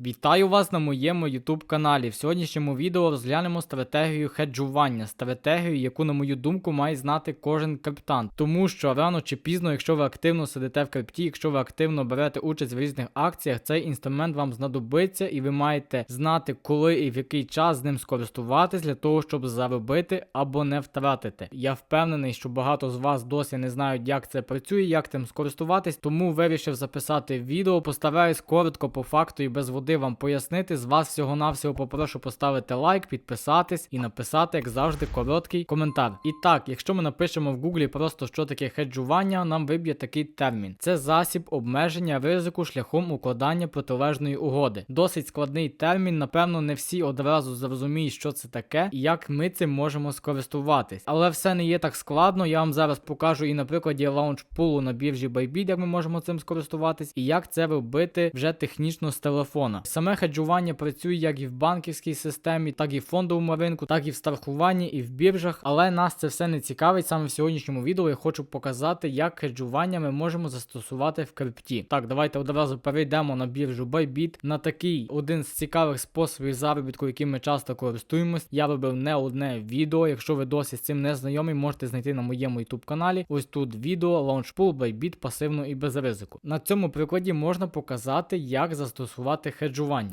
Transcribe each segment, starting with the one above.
Вітаю вас на моєму YouTube каналі. В сьогоднішньому відео розглянемо стратегію хеджування, стратегію, яку, на мою думку, має знати кожен капітан. Тому що рано чи пізно, якщо ви активно сидите в крипті, якщо ви активно берете участь в різних акціях, цей інструмент вам знадобиться, і ви маєте знати, коли і в який час з ним скористуватись для того, щоб заробити або не втратити. Я впевнений, що багато з вас досі не знають, як це працює, як тим скористуватись, тому вирішив записати відео. Постараюсь коротко по факту і без води вам пояснити. З вас всього-навсього попрошу поставити лайк, підписатись і написати, як завжди, короткий коментар. І так, якщо ми напишемо в гуглі просто що таке хеджування, нам виб'є такий термін: це засіб обмеження ризику шляхом укладання протилежної угоди. Досить складний термін. Напевно, не всі одразу зрозуміють, що це таке і як ми цим можемо скористуватись. Але все не є так складно. Я вам зараз покажу і на прикладі лаунчпулу на біржі Bybit, як ми можемо цим скористуватись, і як це робити вже технічно з телефона. Саме хеджування працює як і в банківській системі, так і в фондовому ринку, так і в страхуванні, і в біржах. Але нас це все не цікавить. Саме в сьогоднішньому відео я хочу показати, як хеджування ми можемо застосувати в крипті. Так, давайте одразу перейдемо на біржу Bybit. На такий один з цікавих способів заробітку, яким ми часто користуємось. Я робив не одне відео. Якщо ви досі з цим не знайомі, можете знайти на моєму YouTube каналі. Ось тут відео Launchpool Bybit пасивно і без ризику. На цьому прикладі можна показати, як застосувати хеджування.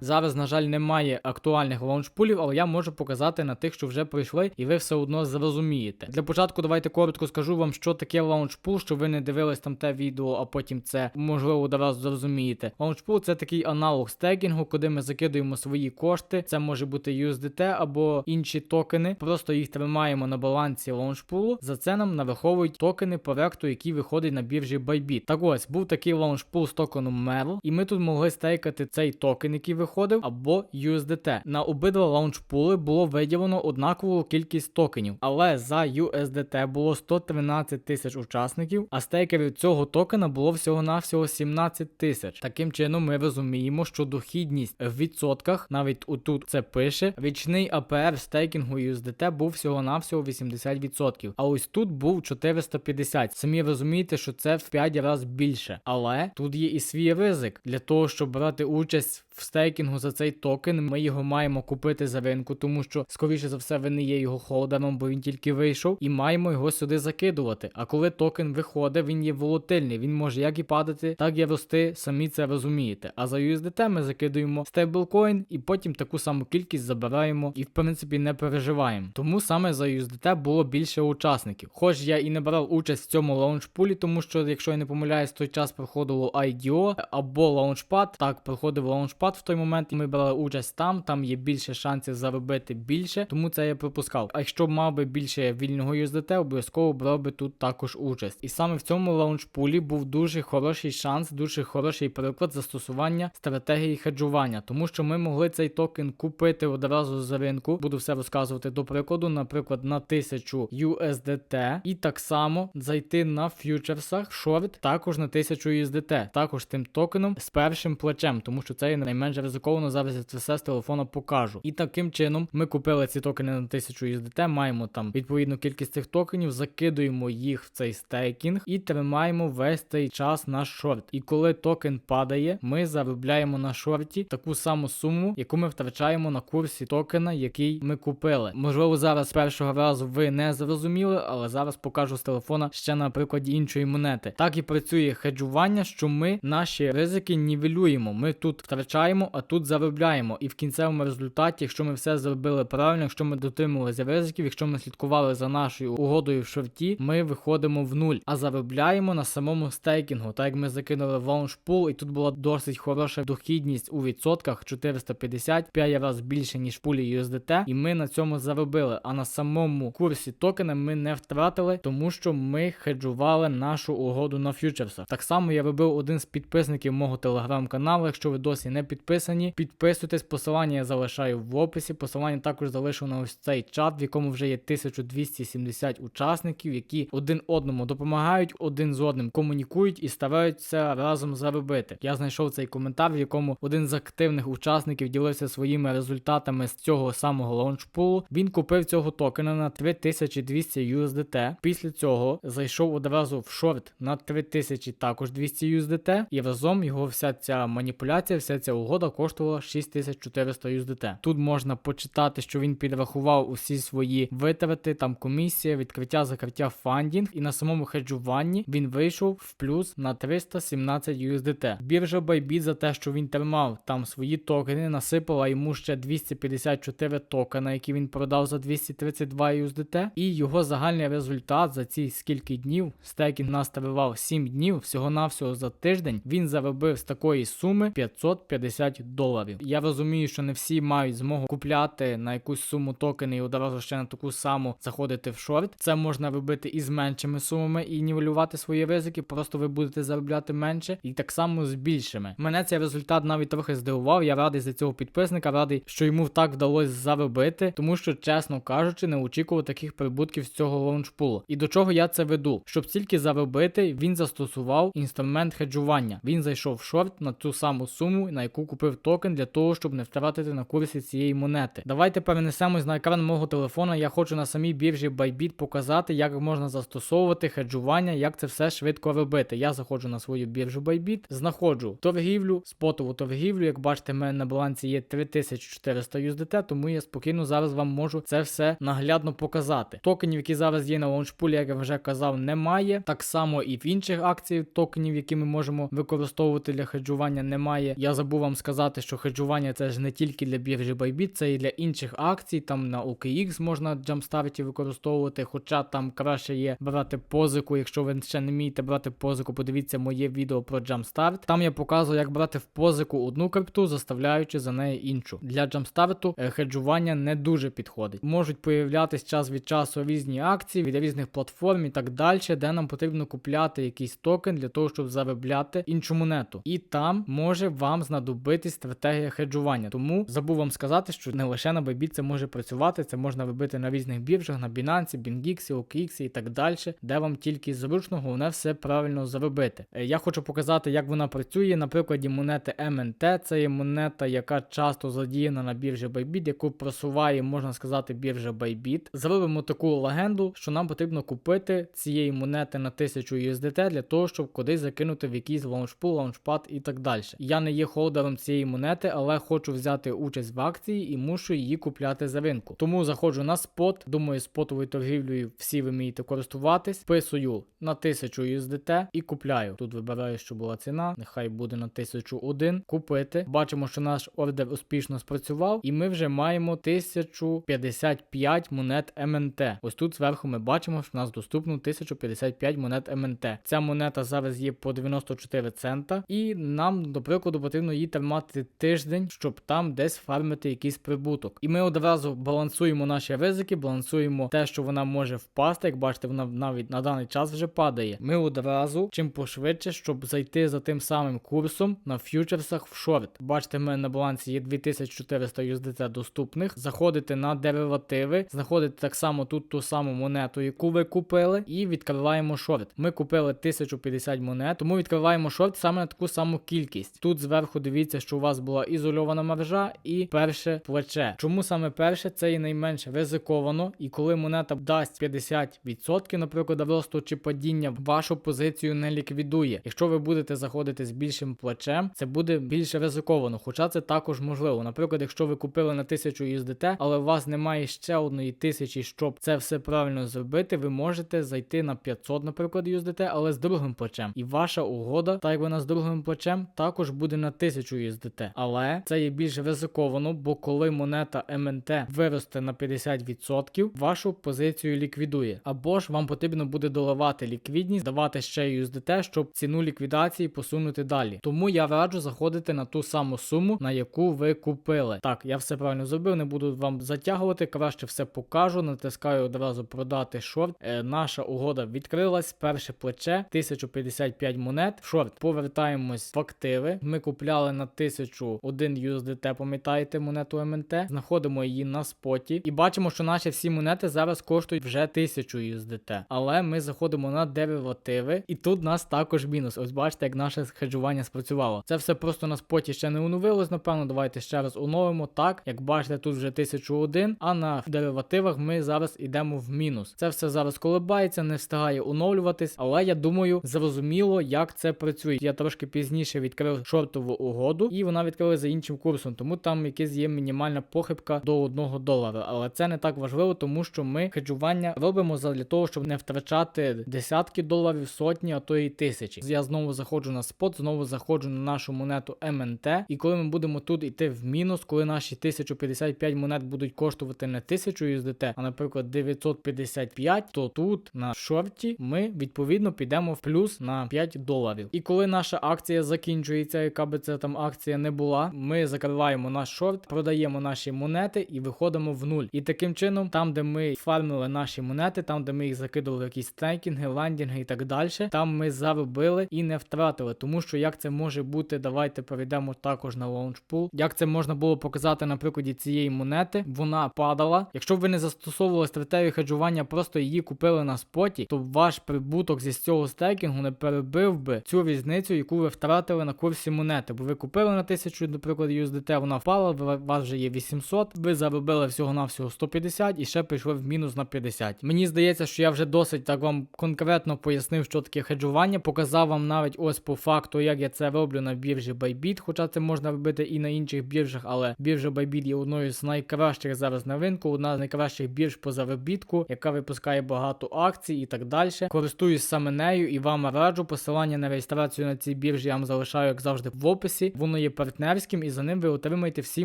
Зараз, на жаль, немає актуальних лаунчпулів, але я можу показати на тих, що вже пройшли, і ви все одно зрозумієте. Для початку давайте коротко скажу вам, що таке лаунчпул, щоб ви не дивились там те відео, а потім це можливо одразу зрозумієте. Лаунчпул це такий аналог стейкінгу, куди ми закидуємо свої кошти. Це може бути USDT або інші токени. Просто їх тримаємо на балансі лаунчпулу. За це нам нараховують токени проекту, який виходить на біржі Bybit. Так ось був такий лаунчпул з токеном Merl, і ми тут могли стейкати цей токен, який виходив, або USDT. На обидва лаунчпули було виділено однакову кількість токенів, але за USDT було 113 тисяч учасників, а стейкерів цього токена було всього-навсього 17 тисяч. Таким чином, ми розуміємо, що дохідність в відсотках, навіть отут це пише, річний APR стейкінгу USDT був всього-навсього 80%. А ось тут був 450. Самі розумієте, що це в 5 разів більше. Але тут є і свій ризик для того, щоб брати участь в стейкінгу за цей токен. Ми його маємо купити за ринку, тому що, скоріше за все, ви не є його холдером, бо він тільки вийшов, і маємо його сюди закидувати. А коли токен виходить, він є волатильний. Він може як і падати, так і рости. Самі це розумієте. А за USDT ми закидуємо стейблкоін і потім таку саму кількість забираємо і в принципі не переживаємо. Тому саме за USDT було більше учасників. Хоч я і не брав участь в цьому лаунчпулі, тому що, якщо я не помиляюсь, той час проходило IDO або лаунчпад. Так, проходив лаунчпад в той момент, ми брали участь там. Там є більше шансів заробити більше, тому це я пропускав. А якщо б мав би більше вільного USDT, обов'язково брав би тут також участь. І саме в цьому лаунчпулі був дуже хороший шанс, дуже хороший приклад застосування стратегії хеджування, тому що ми могли цей токен купити одразу з ринку. Буду все розказувати до прикладу, наприклад, на 1000 USDT, і так само зайти на фьючерсах шорт також на 1000 USDT, також тим токеном з першим плечем, тому що це є найменш ризиковано. Зараз це з телефона покажу. І таким чином ми купили ці токени на 1000 USDT, маємо там відповідну кількість цих токенів, закидуємо їх в цей стейкінг і тримаємо весь цей час на шорт. І коли токен падає, ми заробляємо на шорті таку саму суму, яку ми втрачаємо на курсі токена, який ми купили. Можливо, зараз першого разу ви не зрозуміли, але зараз покажу з телефона ще на прикладі іншої монети. Так і працює хеджування, що ми наші ризики нівелюємо. Ми тут втрачаємо, а тут заробляємо. І в кінцевому результаті, якщо ми все зробили правильно, якщо ми дотримувалися ризиків, якщо ми слідкували за нашою угодою в шорті, ми виходимо в нуль, а заробляємо на самому стейкінгу. Так як ми закинули в лаунчпул, і тут була досить хороша дохідність у відсотках 450, 5 разів більше ніж в пулі USDT, і ми на цьому заробили. А на самому курсі токена ми не втратили, тому що ми хеджували нашу угоду на фьючерсах. Так само я робив один з підписників мого телеграм-каналу. Якщо ви досі не підписані, підписуйтесь. Посилання я залишаю в описі. Посилання також залишу на ось цей чат, в якому вже є 1270 учасників, які один одному допомагають, один з одним комунікують і стараються разом заробити. Я знайшов цей коментар, в якому один з активних учасників ділився своїми результатами з цього самого лаунчпулу. Він купив цього токена на 3200 USDT. Після цього зайшов одразу в шорт на 3000 також 200 USDT, і разом його вся ця маніпуляція, вся ця угода коштувала 6400 USDT. Тут можна почитати, що він підрахував усі свої витрати, там комісія, відкриття, закриття фандінг, і на самому хеджуванні він вийшов в плюс на 317 USDT. Біржа Bybit за те, що він тримав там свої токени, насипала йому ще 254 токена, які він продав за 232 USDT. І його загальний результат за ці скільки днів, стейкінг нас тривав 7 днів, всього-навсього за тиждень, він заробив з такої суми 550 доларів. Я розумію, що не всі мають змогу купляти на якусь суму токени і одразу ще на таку саму заходити в шорт. Це можна робити і з меншими сумами і нівелювати свої ризики, просто ви будете заробляти менше, і так само з більшими. Мене цей результат навіть трохи здивував. Я радий за цього підписника, радий, що йому так вдалося заробити, тому що, чесно кажучи, не очікував таких прибутків з цього лаунчпулу. І до чого я це веду? Щоб тільки заробити, він застосував інструмент хеджування. Він зайшов в шорт на ту саму суму, на яку купив токен для того, щоб не втратити на курсі цієї монети. Давайте перенесемось на екран мого телефона. Я хочу на самій біржі Bybit показати, як можна застосовувати хеджування, як це все швидко робити. Я заходжу на свою біржу Bybit, знаходжу торгівлю, спотову торгівлю. Як бачите, в мене на балансі є 3400 USDT, тому я спокійно зараз вам можу це все наглядно показати. Токенів, які зараз є на лаунчпулі, як я вже казав, немає. Так само і в інших акцій токенів, які ми можемо використовувати для хеджування, немає. Я забув вам сказати, що хеджування це ж не тільки для біржі Bybit, це і для інших акцій. Там на OKX можна джамстарті використовувати, хоча там краще є брати позику. Якщо ви ще не вмієте брати позику, подивіться моє відео про Jumpstart. Там я показую, як брати в позику одну крипту, заставляючи за неї іншу. Для Jumpstart е, хеджування не дуже підходить. Можуть появлятись час від часу різні акції від різних платформ і так далі, де нам потрібно купляти якийсь токен для того, щоб заробляти іншу монету. І там може вам знадобитись стратегія хеджування. Тому забув вам сказати, що не лише на Bybit це може працювати, це можна робити на різних біржах, на Binance, BingX, OKX і так далі, де вам тільки зручно, головне все правильно заробити. Е, Я хочу показати, як вона працює на прикладі монети MNT. Це є монета, яка часто задіяна на біржі Bybit, яку просуває, можна сказати, біржа Bybit. Зробимо таку легенду, що нам потрібно купити цієї монети на 1000 USDT для того, щоб кудись закинути в якийсь лаунчпул, лаунчпад і так далі. Я не є холдером цієї монети, але хочу взяти участь в акції і мушу її купляти за ринку. Тому заходжу на спот. Думаю, спотовою торгівлею всі ви вмієте користуватись. Вписую на 1000 USDT і купляю. Тут вибираю, що була ціна. Нехай буде на 1001. Купити. Бачимо, що наш ордер успішно спрацював, і ми вже маємо 1055 монет МНТ. Ось тут зверху ми бачимо, що в нас доступно 1055 монет МНТ. Ця монета зараз є по 94 цента, і нам, до прикладу, потрібно її тримати тиждень, щоб там десь фармити якийсь прибуток. І ми одразу балансуємо наші ризики, балансуємо те, що вона може впасти. Як бачите, вона навіть на даний час вже падає. Ми одразу чим пошвидше, щоб зайти за тим самим курсом на фьючерсах в шорт. Бачите, в мене на балансі є 2400 USDT доступних. Заходите на деривативи, знаходите так само тут ту саму монету, яку ви купили, і відкриваємо шорт. Ми купили 1050 монет, тому відкриваємо шорт саме на таку саму кількість. Тут зверху дивіться, що у вас була ізольована мережа і перше плече. Чому саме перше? Це і найменш ризиковано, і коли монета дасть 50%, наприклад, росту чи падіння, вашу позицію не ліквідує. Якщо ви будете заходити з більшим плечем, це буде більш ризиковано, хоча це також можливо. Наприклад, якщо ви купили на 1000 USDT, але у вас немає ще одної тисячі, щоб це все правильно зробити, ви можете зайти на 500, наприклад, USDT, але з другим плечем. І ваша угода, так як вона з другим плечем, також буде на 1000 USDT. Але це є більш ризиковано, бо коли монета МНТ виросте на 50%, вашу позицію ліквідує. Або ж вам потрібно буде доливати ліквідність, давати ще USDT, щоб ціну ліквідації посунути далі. Тому я раджу заходити на ту саму суму, на яку ви купили. Так, я все правильно зробив, не буду вам затягувати, краще все покажу. Натискаю одразу продати шорт. Е, наша угода відкрилась. Перше плече 1055 монет. Шорт. Повертаємось в активи. Ми купляли на 1001 USDT, пам'ятаєте, монету МНТ. Знаходимо її на споті. І бачимо, що наші всі монети зараз коштують вже 1000 USDT. Але ми заходимо на деривативи, і тут нас також мінус. Ось бачите, як наше хеджування спрацювало. Це все просто на споті ще не оновилось. Напевно, давайте ще раз оновимо. Так, як бачите, тут вже 1001, а на деривативах ми зараз йдемо в мінус. Це все зараз колебається, не встигає оновлюватись, але я думаю, зрозуміло, як це працює. Я трошки пізніше відкрив шортову угоду. Угоду, і вона відкрила за іншим курсом, тому там якась є мінімальна похибка до 1 долара. Але це не так важливо, тому що ми хеджування робимо для того, щоб не втрачати десятки доларів, сотні, а то й тисячі. Я знову заходжу на спот, знову заходжу на нашу монету МНТ. І коли ми будемо тут йти в мінус, коли наші 1055 монет будуть коштувати не 1000 USDT, а наприклад 955, то тут на шорті ми відповідно підемо в плюс на 5 доларів. І коли наша акція закінчується, яка би це там акція не була, ми закриваємо наш шорт, продаємо наші монети і виходимо в нуль. І таким чином, там, де ми фармили наші монети, там, де ми їх закидували якісь стейкінги, лендінги і так далі, там ми заробили і не втратили. Тому що як це може бути, давайте перейдемо також на лаунчпул. Як це можна було показати на прикладі цієї монети, вона падала. Якщо б ви не застосовували стратегію хеджування, просто її купили на споті, то ваш прибуток зі цього стейкінгу не перебив би цю різницю, яку ви втратили на курсі монети. Бо ви купили на 1000, наприклад, USDT, вона впала, у вас вже є 800, ви заробили всього-навсього 150 і ще пішли в мінус на 50. Мені здається, що я вже досить так вам конкретно пояснив, що таке хеджування. Показав вам навіть ось по факту, як я це роблю на біржі Bybit, хоча це можна робити і на інших біржах, але біржа Bybit є одною з найкращих зараз на ринку, одна з найкращих бірж по заробітку, яка випускає багато акцій і так далі. Користуюсь саме нею і вам раджу. Посилання на реєстрацію на цій біржі я вам залишаю, як завжди, в описі. Воно є партнерським і за ним ви отримаєте всі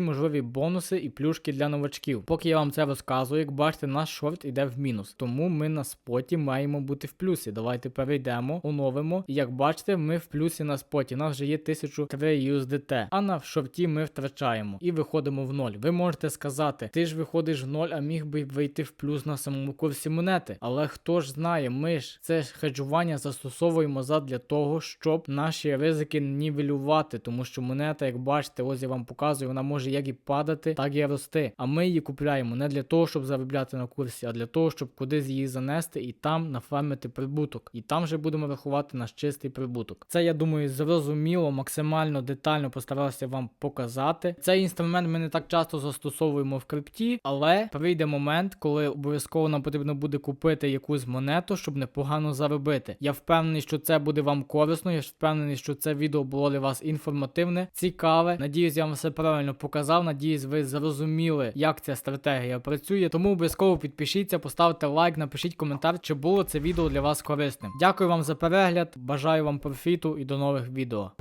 можливі бонуси і плюшки для новачків. Поки я вам це розказую, як бачите, наш шорт іде в мінус. Тому ми на споті маємо бути в плюсі. Давайте перейдемо, оновимо. І як бачите, ми в плюсі на споті. Нас вже є 1003 USDT, а на шорті ми втрачаємо і виходимо в ноль. Ви можете сказати, ти ж виходиш в ноль, а міг би вийти в плюс на самому курсі монети. Але хто ж знає, ми ж це ж хеджування застосовуємо задля того, щоб наші ризики нівелювати, тому що монета, як бачите, ось я вам показую, вона може як і падати, так і рости. А ми її купляємо не для того, щоб заробляти на курсі, а для того, щоб кудись її занести і там нафармити прибуток. І там вже будемо рахувати наш чистий прибуток. Це я думаю, зрозуміло, максимально детально постарався вам показати. Цей інструмент ми не так часто застосовуємо в крипті, але прийде момент, коли обов'язково нам потрібно буде купити якусь монету, щоб непогано заробити. Я впевнений, що це буде вам корисно. Я впевнений, що це відео було для вас інформативне, цікаве. Надіюсь, я вам все правильно показав. Надіюсь, ви зрозуміли, як ця стратегія працює. Тому обов'язково підпишіться, поставте лайк, напишіть коментар, чи було це відео для вас корисним. Дякую вам за перегляд, бажаю вам профіту і до нових відео.